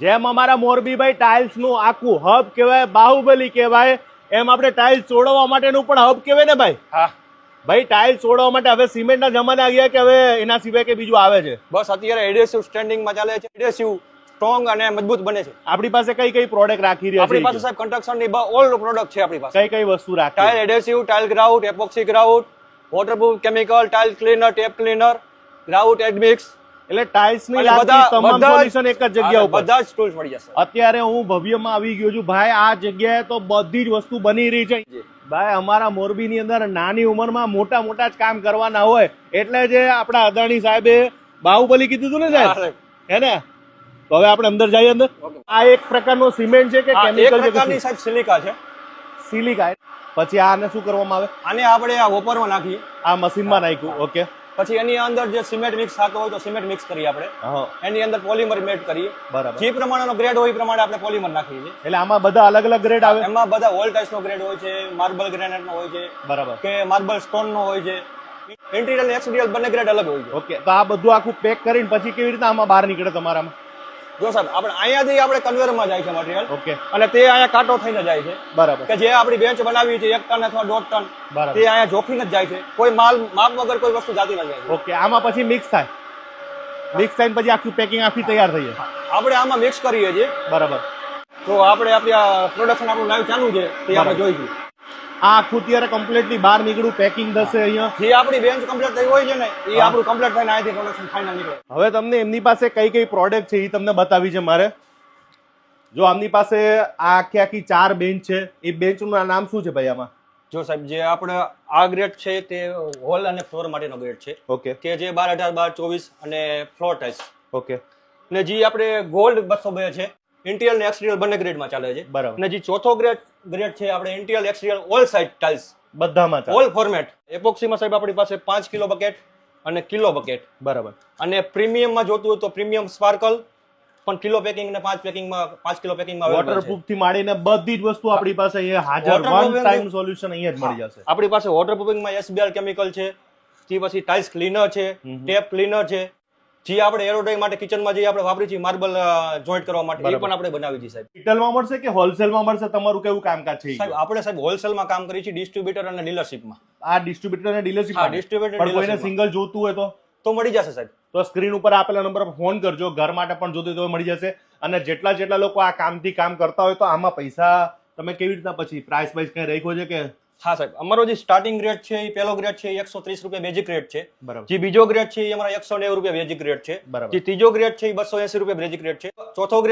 જેમ અમારા મોરબીભાઈ ટાઇલ્સનું આખું હબ કહેવાય બાહુબલી કહેવાય એમ આપણે ટાઇલ્સ ચોડવા માટેનું પણ હબ કહેવાય ને ભાઈ? હા. ભાઈ ટાઇલ્સ ચોડવા માટે હવે સિમેન્ટના જમાના આવી ગયા કે હવે એના સિવાય કે બીજું આવે છે? બસ અત્યારે એડેસિવ સ્ટેન્ડિંગમાં ચાલે છે. એડેસિવ સ્ટ્રોંગ અને મજબૂત બને છે. આપણી પાસે કઈ કઈ પ્રોડક્ટ રાખી રહ્યા આપણી પાસે છે સાહેબ કન્સ્ટ્રક્શનની ઓલ પ્રોડક્ટ છે આપણી પાસે. કઈ કઈ વસ્તુ રાખી? Tile adhesive tile grout epoxy grout waterproof chemical tile cleaner tape cleaner grout admix એટલે ટાઇલ્સની તમામ સોલ્યુશન એક જ જગ્યા ઉપર. બધા જ ટૂલ્સ મળી જશે. અત્યારે હું ભવ્યમાં આવી ગયો છું. ભાઈ આ જગ્યાએ તો બધી જ વસ્તુ બની રહી છે. ભાઈ અમારા મોરબીની અંદર નાની ઉંમરમાં મોટા મોટા જ કામ કરવાના હોય. એટલે જે આપણા અદાણી સાહેબે બાહુબલી કીધું હતું ને સાહેબ? હે ને? તો હવે આપણે અંદર જઈએ અંદર. આ એક પ્રકારનો સિમેન્ટ છે કે કેમિકલ પ્રકારની સાહેબ સિલિકા છે. સિલિકા. પછી આને શું કરવામાં આવે? આને આપણે આ વોપરમાં નાખીએ. આ મશીનમાં નાખ્યું. ઓકે. પછી એની અંદર જે સિમેન્ટ મિક્સ થતો હોય તો સિમેન્ટ મિક્સ કરીએ આપણે. એની અંદર પોલિમર મેટ કરીએ. બરાબર. જે પ્રમાણેનો ગ્રેડ હોય એ પ્રમાણે આપણે પોલિમર નાખીએ છીએ. એટલે આમાં બધા અલગ અલગ ગ્રેડ આવે? એમાં બધા ઓલ ટાઇલ્સનો ગ્રેડ હોય છે માર્બલ ગ્રેનાઇટનો હોય છે બરાબર. કે માર્બલ સ્ટોનનો હોય છે. ઇન્ટિરિયર અને એક્સટિરિયર બંને ગ્રેડ અલગ હોય છે. ઓકે તો આ બધું આખું પેક કરીને પછી કેવી રીતે આમાં બહાર નીકળે તમારામાં? જો સાહેબ આપણે અહીંયાથી આપણે કન્વેરમાં જાય છે મટીરિયલ ઓકે અને તે અહીંયા કાંટો થઈને જાય છે. બરાબર. કે જે આપણી બેન્ચ બનાવી છે એક ટન અથવા દોઢ ટન બરાબર. તે અહીંયા જોખીને જ જાય છે. કોઈ માલ માપ વગર કોઈ વસ્તુ જાતી ન જાય ઓકે આમાં પછી મિક્સ થાય. મિક્સ થઈને પછી આખું પેકિંગ આખી તૈયાર થઈ જાય. આપણે આમાં મિક્સ કરીએ છીએ. બરાબર. તો આપણે આપણી પ્રોડક્શન આપણું લાઈવ ચાલુ છે તે આપણે જોઈશું. આ આખું અત્યારે કમ્પ્લીટલી બહાર નીકળ્યું પેકિંગ થશે અહીંયા. જે આપણી બેન્ચ કમ્પ્લીટ થઈ હોય છે ને એ આપણું કમ્પ્લીટ થઈને અહીંથી પ્રોડક્શન ફાઇનલ નીકળે. હવે તમને એમની પાસે કઈ કઈ પ્રોડક્ટ છે એ તમને બતાવી છે મારે. જો આમની પાસે આ આખી આખી ચાર બેન્ચ છે એ બેન્ચનું નામ શું છે ભાઈ આમાં? જો સાહેબ જે આપણે આ ગ્રેડ છે તે હોલ અને ફ્લોર માટેનો ગ્રેડ છે. ઓકે. કે જે બાર અઢાર બાર ચોવીસ અને ફ્લોર ટાઇલ્સ ઓકે. ને જે આપણે ગોલ્ડ બસો બે છે ઇન્ટિરિયર ને એક્સટિરિયર બંને ગ્રેડમાં ચાલે છે. બરાબર. અને જે ચોથો ગ્રેડ ગ્રેડ છે આપણે interior exterior all side tiles બધામાં ઓલ ફોર્મેટ એપોક્સીમાં સાહેબ આપણી પાસે પાંચ કિલો બકેટ અને કિલો બકેટ બરાબર. અને પ્રીમિયમમાં જોતું હોય તો પ્રીમિયમ સ્પાર્કલ પણ કિલો પેકિંગ અને પાંચ પેકિંગમાં પાંચ કિલો પેકિંગમાં. વોટરપ્રૂફથી માંડીને બધી જ વસ્તુ આપણી પાસે અહીંયા હાજર. વન ટાઈમ સોલ્યુશન અહીંયા જ મળી જશે. આપણી પાસે વોટરપ્રૂફિંગમાં એસબીઆર કેમિકલ છે તે પછી ટાઇલ્સ ક્લીનર છે. ટેપ ક્લીનર છે જે આપણે એરોડાઈ માટે કિચનમાં જે આપણે વાપરી છીએ માર્બલ જોઈન્ટ કરવા માટે એ પણ આપણે બનાવી છીએ સાહેબ. રિટેલમાં મળશે કે હોલસેલમાં મળશે? તમારું કેવું કામકાજ છે? સાહેબ આપણે સાહેબ હોલસેલમાં કામ કરીએ છીએ ડિસ્ટ્રીબ્યુટર અને ડીલરશીપમાં આ ડિસ્ટ્રીબ્યુટર અને ડીલરશીપ હા ડિસ્ટ્રીબ્યુટર કોઈને સિંગલ જોતું હોય તો? તો મળી જશે સાહેબ. તો સ્ક્રીન ઉપર આપેલા નંબર પર ફોન કરજો ઘર માટે પણ જોતું તો મળી જશે. અને જેટલા જેટલા લોકો આ કામથી કામ કરતા હોય તો આમાં પૈસા તમે કેવી રીતના પછી પ્રાઇસ વાઇસ કઈ રાખ્યો છે કે હા સાહેબ. અમારો જે સ્ટાર્ટિંગ રેટ છે એ પહેલો ગ્રેડ છે એકસો ત્રીસ રૂપિયા બેઝિક રેટ છે. બરાબર. જે બીજો ગ્રેડ છે એ અમારા એકસો નેવું રૂપિયા બેઝિક રેટ છે. બરાબર. જે ત્રીજો ગ્રેડ છે એ બસો એસી રૂપિયા બેઝિક રેટ છે. ચોથો ગ્રેડ